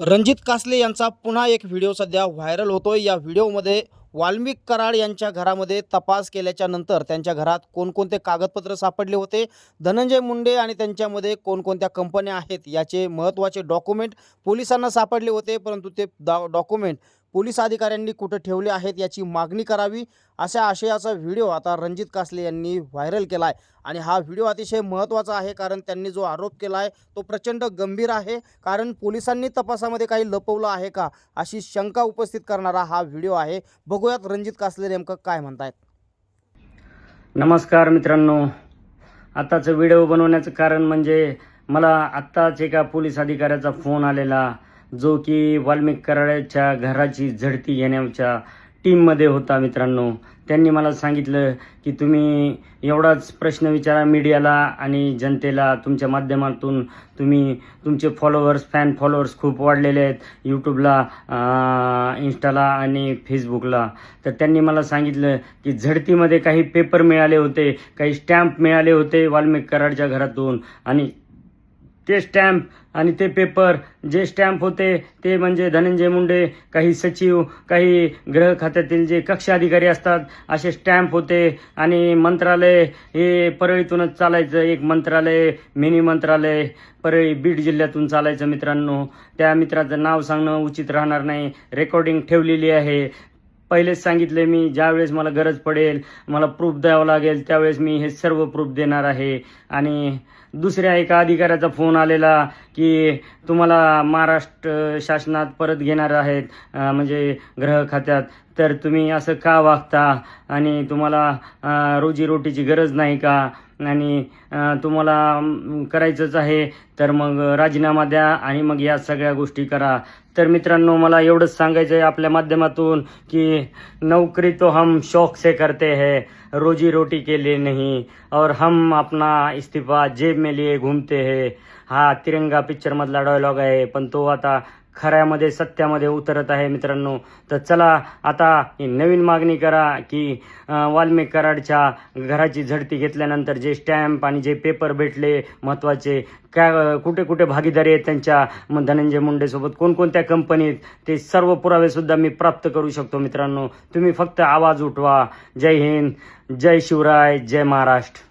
रणजित कासले यांचा पुन्हा एक व्हिडिओ सध्या व्हायरल होतोय. या व्हिडिओमध्ये वाल्मिक कराड यांच्या घरामध्ये तपास केल्याच्यानंतर त्यांच्या घरात कोणकोणते कागदपत्र सापडले होते? धनंजय मुंडे आणि त्यांच्यामध्ये कोणकोणत्या कंपन्या आहेत? याचे महत्त्वाचे डॉक्युमेंट पोलिसांना सापडले होते परंतु ते डॉ डॉक्युमेंट पोलीस अधिकाऱ्यांनी कुठं ठेवले आहेत याची मागणी करावी अशा आशयाचा व्हिडिओ आता रणजित कासले यांनी व्हायरल केला आहे आणि हा व्हिडिओ अतिशय महत्त्वाचा आहे कारण त्यांनी जो आरोप केला आहे तो प्रचंड गंभीर आहे. कारण पोलिसांनी तपासामध्ये काही लपवलं आहे का अशी शंका उपस्थित करणारा हा व्हिडिओ आहे. बघूयात रणजित कासले नेमकं काय म्हणतायत. नमस्कार मित्रांनो. आत्ताचं व्हिडिओ बनवण्याचं कारण म्हणजे मला आत्ताच एका पोलीस अधिकाऱ्याचा फोन आलेला. जो की वाल्मिक कराड्याच्या घराची झडती घेण्याच्या टीममध्ये होता मित्रांनो. त्यांनी मला सांगितलं की तुम्ही एवढाच प्रश्न विचारा मीडियाला आणि जनतेला. तुमच्या माध्यमातून तुम्ही तुमचे फॉलोअर्स फॅन फॉलोअर्स खूप वाढलेले आहेत यूट्यूबला इंस्टाला आणि फेसबुकला तर त्यांनी मला सांगितलं की झडतीमध्ये काही पेपर मिळाले होते काही स्टॅम्प मिळाले होते वाल्मिक कराडच्या घरातून. आणि ते स्टॅम्प आणि ते पेपर जे स्टॅम्प होते ते म्हणजे धनंजय मुंडे काही सचिव काही गृह खात्यातील जे कक्ष अधिकारी असतात असे स्टॅम्प होते. आणि मंत्रालय हे परळीतूनच चालायचं एक मंत्रालय मिनी मंत्रालय परळी बीड जिल्ह्यातून चालायचं मित्रांनो. त्या मित्राचं नाव सांगणं उचित राहणार नाही. रेकॉर्डिंग ठेवलेली आहे. पहिलेच सांगितले मी ज्यावेळेस मला गरज पडेल मला प्रूफ द्यावं लागेल त्यावेळेस मी हे सर्व प्रूफ देणार आहे. आणि दुसऱ्या एका अधिकाऱ्याचा फोन आलेला की तुम्हाला महाराष्ट्र शासनात परत घेणार आहेत म्हणजे ग्रह खात्यात. तर तुम्ही असं का वागता? आणि तुम्हाला रोजीरोटीची गरज नाही का? आणि तुम्हाला करायचंच आहे? तर मग राजीनामा द्या आणि मग या सगळ्या गोष्टी करा. तर मित्रांनो मला एवढंच सांगायचं आहे आपल्या माध्यमातून की नोकरी तो हम शौक से करते है. रोजी रोटी के लिए नहीं और हम अपना इस्तीफा जेब में लिए घूमते हैं। हा तिरंगा पिक्चरमधला डायलॉग आहे पण तो आता खऱ्यामध्ये सत्यामध्ये उतरत आहे मित्रांनो. तर चला आता ही नवीन मागणी करा की वाल्मिक कराडच्या घराची झडती घेतल्यानंतर जे स्टॅम्प आणि जे पेपर भेटले महत्त्वाचे काय कुठे कुठे भागीदारी आहेत त्यांच्या धनंजय मुंडेसोबत कोणकोणत्या कंपनीत ते सर्व पुरावेसुद्धा मी प्राप्त करू शकतो मित्रांनो. तुम्ही फक्त आवाज उठवा. जय हिंद जय शिवराय जय महाराष्ट्र.